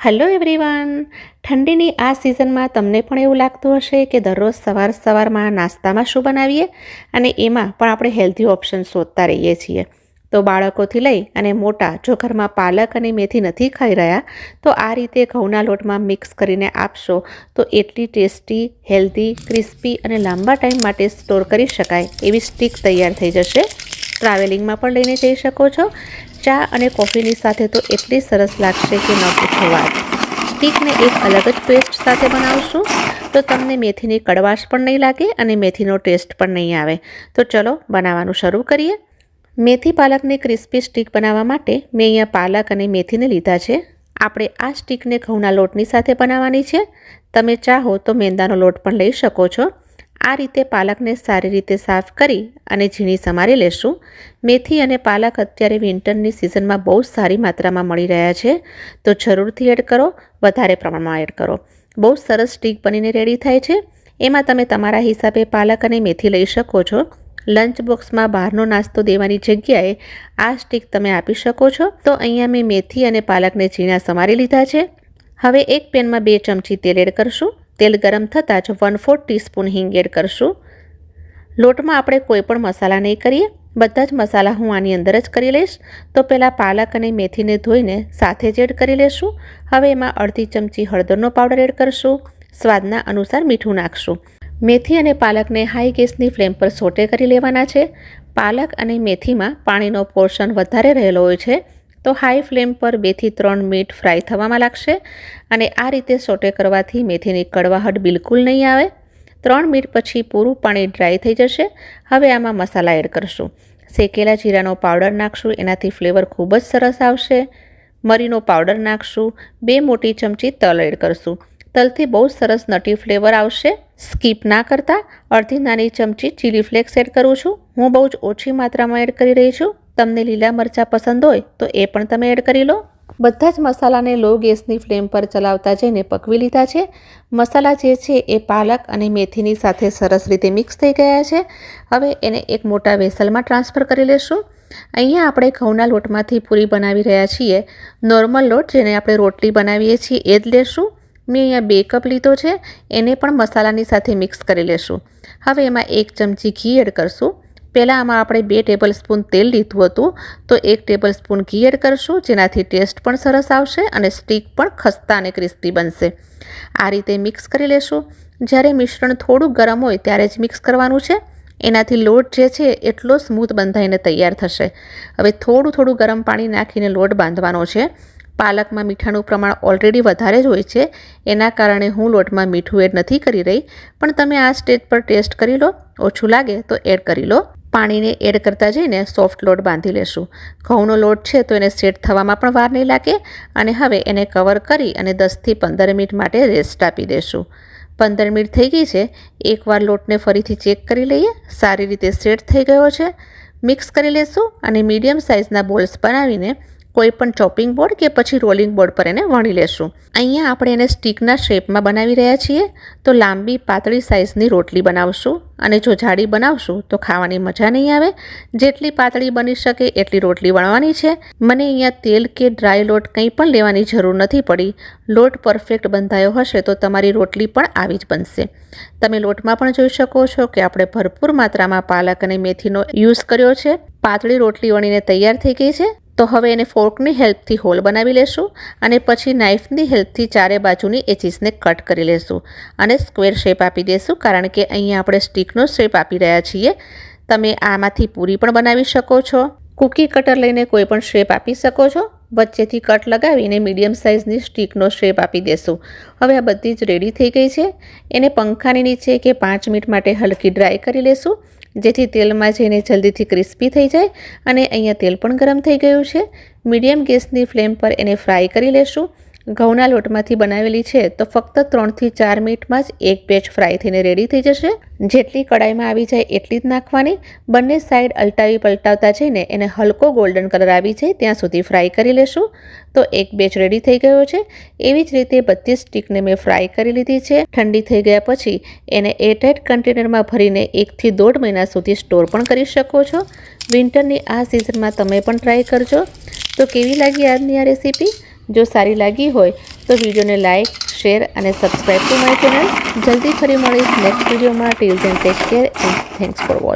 Hello everyone ઠંડીની આ સિઝનમાં તમને પણ એવું લાગતું હશે કે દરરોજ સવાર સવારમાં નાસ્તામાં શું બનાવીએ? અને એમાં પણ આપણે હેલ્ધી ઓપ્શન શોધતા રહીએ છીએ. તો બાળકોથી લઈ અને મોટા, જો ઘરમાં પાલક અને મેથી નથી ખાઈ રહ્યા, તો આ રીતે ઘઉંના લોટમાં મિક્સ કરીને આપશો તો એટલી ટેસ્ટી હેલ્ધી ક્રિસ્પી અને લાંબા ટાઈમ માટે સ્ટોર કરી શકાય એવી સ્ટીક તૈયાર થઈ જશે. ટ્રાવેલિંગમાં પણ લઈને જઈ શકો છો. ચા અને કોફીની સાથે તો એટલી સરસ લાગશે કે ન વાત સ્ટીકને એક અલગ જ પેસ્ટ સાથે બનાવશું. તો તમને મેથીની કડવાશ પણ નહીં લાગે અને મેથીનો ટેસ્ટ પણ નહીં આવે. તો ચલો બનાવવાનું શરૂ કરીએ. મેથી પાલકની ક્રિસ્પી સ્ટીક બનાવવા માટે મેં અહીંયા પાલક અને મેથીને લીધા છે. આપણે આ સ્ટીકને ઘઉંના લોટની સાથે બનાવવાની છે. તમે ચાહો તો મેંદાનો લોટ પણ લઈ શકો છો. આ રીતે પાલકને સારી રીતે સાફ કરી અને ઝીણી સમારી લેશું. મેથી અને પાલક અત્યારે વિન્ટરની સિઝનમાં બહુ સારી માત્રામાં મળી રહ્યા છે. તો જરૂરથી એડ કરો, વધારે પ્રમાણમાં એડ કરો. બહુ સરસ સ્ટીક બનીને રેડી થાય છે. એમાં તમે તમારા હિસાબે પાલક અને મેથી લઈ શકો છો. લંચ બોક્સમાં બહારનો નાસ્તો દેવાની જગ્યાએ આ સ્ટીક તમે આપી શકો છો. તો અહીંયા મેં મેથી અને પાલકને ઝીણા સમારી લીધા છે. હવે એક પેનમાં બે ચમચી તેલ એડ કરશું. તેલ ગરમ થતાં જ વન ફોર્થ ટીસ્પૂન હિંગ એડ કરશું. લોટમાં આપણે કોઈ પણ મસાલા નહીં કરીએ. બધા જ મસાલા હું આની અંદર જ કરી લઈશ. તો પહેલાં પાલક અને મેથીને ધોઈને સાથે જ એડ કરી લેશું. હવે એમાં અડધી ચમચી હળદરનો પાવડર એડ કરશું. સ્વાદના અનુસાર મીઠું નાખશું. મેથી અને પાલકને હાઈ ગેસની ફ્લેમ પર સોટે કરી લેવાના છે. પાલક અને મેથીમાં પાણીનો પોર્શન વધારે રહેલો હોય છે. તો હાઈ ફ્લેમ પર બેથી ત્રણ મિનિટ ફ્રાય થવામાં લાગશે અને આ રીતે સોટે કરવાથી મેથીની કડવાહટ બિલકુલ નહીં આવે. ત્રણ મિનિટ પછી પૂરું પાણી ડ્રાય થઈ જશે. હવે આમાં મસાલા એડ કરશું. શેકેલા જીરાનો પાવડર નાખશું, એનાથી ફ્લેવર ખૂબ જ સરસ આવશે. મરીનો પાવડર નાખશું, બે મોટી ચમચી તલ એડ કરશું. તલથી બહુ સરસ નટી ફ્લેવર આવશે. સ્કીપ ના કરતાં અડધી નાની ચમચી ચીલી ફ્લેક્સ એડ કરું છું. હું બહુ જ ઓછી માત્રામાં એડ કરી રહી છું. તમને લીલા મરચાં પસંદ હોય તો એ પણ તમે એડ કરી લો. બધા જ મસાલાને લો ગેસની ફ્લેમ પર ચલાવતા જઈને પકવી લીધા છે. મસાલા જે છે એ પાલક અને મેથીની સાથે સરસ રીતે મિક્સ થઈ ગયા છે. હવે એને એક મોટા વેસલમાં ટ્રાન્સફર કરી લેશું. અહીંયા આપણે ઘઉંના લોટમાંથી પૂરી બનાવી રહ્યા છીએ. નોર્મલ લોટ જેને આપણે રોટલી બનાવીએ છીએ એ જ લેશું. મેં અહીંયા બે કપ લીધો છે. એને પણ મસાલાની સાથે મિક્સ કરી લેશું. હવે એમાં એક ચમચી ઘી એડ કરશું. પહેલાં આમાં આપણે બે ટેબલ સ્પૂન તેલ લીધું હતું. તો એક ટેબલ સ્પૂન ઘી એડ કરશું, જેનાથી ટેસ્ટ પણ સરસ આવશે અને સ્ટીક પણ ખસ્તા અને ક્રિસ્પી બનશે. આ રીતે મિક્સ કરી લેશું. જ્યારે મિશ્રણ થોડું ગરમ હોય ત્યારે જ મિક્સ કરવાનું છે. એનાથી લોટ જે છે એટલો સ્મૂથ બંધાઈને તૈયાર થશે. હવે થોડું થોડું ગરમ પાણી નાખીને લોટ બાંધવાનો છે. પાલકમાં મીઠાનું પ્રમાણ ઓલરેડી વધારે જ હોય છે. એના કારણે હું લોટમાં મીઠું એડ નથી કરી રહી. પણ તમે આ સ્ટેજ પર ટેસ્ટ કરી લો. ઓછું લાગે તો એડ કરી લો. પાણીને એડ કરતા જઈને સોફ્ટ લોટ બાંધી લેશું. ઘઉંનો લોટ છે તો એને સેટ થવામાં પણ વાર નહીં લાગે અને હવે એને કવર કરી અને દસથી પંદર મિનિટ માટે રેસ્ટ આપી દેશું. પંદર મિનિટ થઈ ગઈ છે. એકવાર લોટને ફરીથી ચેક કરી લઈએ. સારી રીતે સેટ થઈ ગયો છે. મિક્સ કરી લેશું અને મીડિયમ સાઇઝના બોલ્સ બનાવીને કોઈ પણ ચોપિંગ બોર્ડ કે પછી રોલિંગ બોર્ડ પર એને વણી લેશું. અહીંયા આપણે એને સ્ટીકના શેપમાં બનાવી રહ્યા છીએ. તો લાંબી પાતળી સાઇઝની રોટલી બનાવશું અને જો જાડી બનાવશું તો ખાવાની મજા નહીં આવે. જેટલી પાતળી બની શકે એટલી રોટલી વણવાની છે. મને અહીંયા તેલ કે ડ્રાય લોટ કંઈ પણ લેવાની જરૂર નથી પડી. લોટ પરફેક્ટ બંધાયો હશે તો તમારી રોટલી પણ આવી જ બનશે. તમે લોટમાં પણ જોઈ શકો છો કે આપણે ભરપૂર માત્રામાં પાલક અને મેથીનો યુઝ કર્યો છે. પાતળી રોટલી વણીને તૈયાર થઈ ગઈ છે. તો હવે એને ફોર્કની હેલ્પથી હોલ બનાવી લેશું અને પછી નાઇફની હેલ્પથી ચારે બાજુની એચીસને કટ કરી લેશું અને સ્ક્વેર શેપ આપી દઈશું કારણ કે અહીંયા આપણે સ્ટીકનો શેપ આપી રહ્યા છીએ. તમે આમાંથી પૂરી પણ બનાવી શકો છો. કૂકી કટર લઈને કોઈ પણ શેપ આપી શકો છો. વચ્ચેથી કટ લગાવીને મીડિયમ સાઇઝની સ્ટીકનો શેપ આપી દેશું. હવે આ બધી જ રેડી થઈ ગઈ છે. એને પંખાની નીચે કે પાંચ મિનિટ માટે હલકી ડ્રાય કરી લેશું, જેથી તેલમાં જઈને જલ્દીથી ક્રિસ્પી થઈ જાય અને અહીંયા તેલ પણ ગરમ થઈ ગયું છે. મીડિયમ ગેસની ફ્લેમ પર એને ફ્રાય કરી લેશું. ઘઉંના લોટમાંથી બનાવેલી છે, તો ફક્ત ત્રણથી ચાર મિનિટમાં જ એક બેચ ફ્રાય થઈને રેડી થઈ જશે. જેટલી કડાઈમાં આવી જાય એટલી જ નાખવાની. બંને સાઈડ અલટાવી પલટાવતા જઈને એને હલકો ગોલ્ડન કલર આવી જાય ત્યાં સુધી ફ્રાય કરી લેશું. તો એક બેચ રેડી થઈ ગયો છે. એવી જ રીતે બધી સ્ટીકને મેં ફ્રાય કરી લીધી છે. ઠંડી થઈ ગયા પછી એને એરટાઇટ કન્ટેનરમાં ભરીને એકથી દોઢ મહિના સુધી સ્ટોર પણ કરી શકો છો. વિન્ટરની આ સિઝનમાં તમે પણ ટ્રાય કરજો. તો કેવી લાગી આજની આ રેસીપી જો સારી લાગી હોય તો વિડીયોને લાઇક શેર અને સબસ્ક્રાઈબ ટુ માય ચેનલ. જલ્દી ફરી મળીશ નેક્સ્ટ વિડીયોમાં. Till then take care and thanks for watching